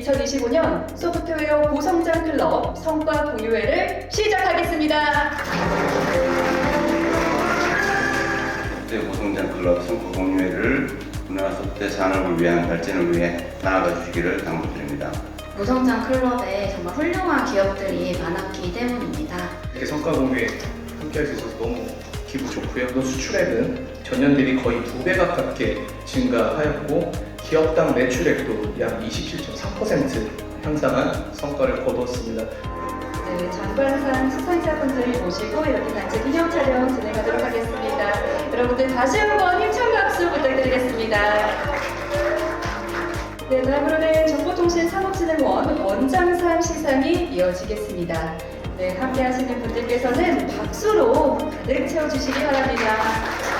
2025년 소프트웨어 고성장 클럽 성과 공유회를 시작하겠습니다. 소프트 고성장 클럽 성과 공유회를 문화 소프트 산업을 위한 발전을 위해 나아가 주시기를 당부드립니다. 무성장 클럽에 정말 훌륭한 기업들이 많았기 때문입니다. 이렇게 성과 공유에 함께 할 수 있어서 너무 기분 좋고요. 또 수출액은 전년 대비 거의 두 배 가깝게 증가하였고 기업당 매출액도 약 27.3% 향상한 성과를 거두었습니다. 네, 장관상 수상자분들 모시고 이렇게 단체 기념 촬영 진행하도록 하겠습니다. 여러분들 다시 한번 힘찬 박수 부탁드리겠습니다. 네, 다음으로는 정보통신산업진흥원 원장상 시상이 이어지겠습니다. 네, 함께 하시는 분들께서는 박수로 가득 채워주시기 바랍니다.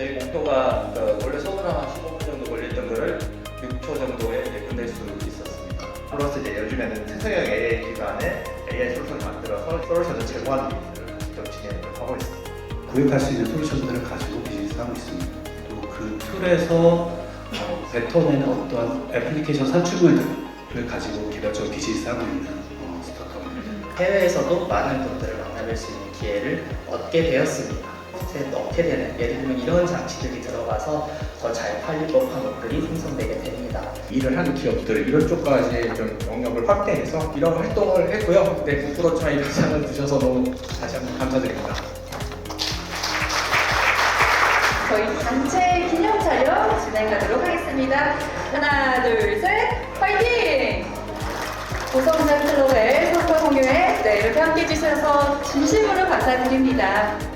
저희 목표가 어, 원래 소그라마 15분 정도 걸렸던 거를 6초 정도에 이제 끝낼 수 있었습니다. 플러스 이제 요즘에는 특성형 AI 기반의 AI 솔루션을 만들어서 솔루션을 제공하는 일을 직접 진행을 하고 있습니다. 구입할 수 있는 솔루션들을 가지고 비즈니스 하고 있습니다. 또 그 툴에서 어, 뱉어내는 어떠한 애플리케이션 산출물들을 가지고 개별적으로 비즈니스 하고 있는 어, 스타트업입니다. 해외에서도 많은 분들을 만나뵐 수 있는 기회를 얻게 되었습니다. 이제 넣게 되는 예를 들면 이런 장치들이 들어가서 더 잘 팔릴 법한 것들이 생성되게 됩니다. 일을 하는 기업들 이런 쪽까지 좀 영역을 확대해서 이런 활동을 했고요. 네, 부끄럽지만 이런 상을 주셔서 너무 다시 한번 감사드립니다. 저희 단체 기념 촬영 진행하도록 하겠습니다. 하나, 둘, 셋, 화이팅! 고성장 클럽의 성과 공유회 네, 이렇게 함께 해주셔서 진심으로 감사드립니다.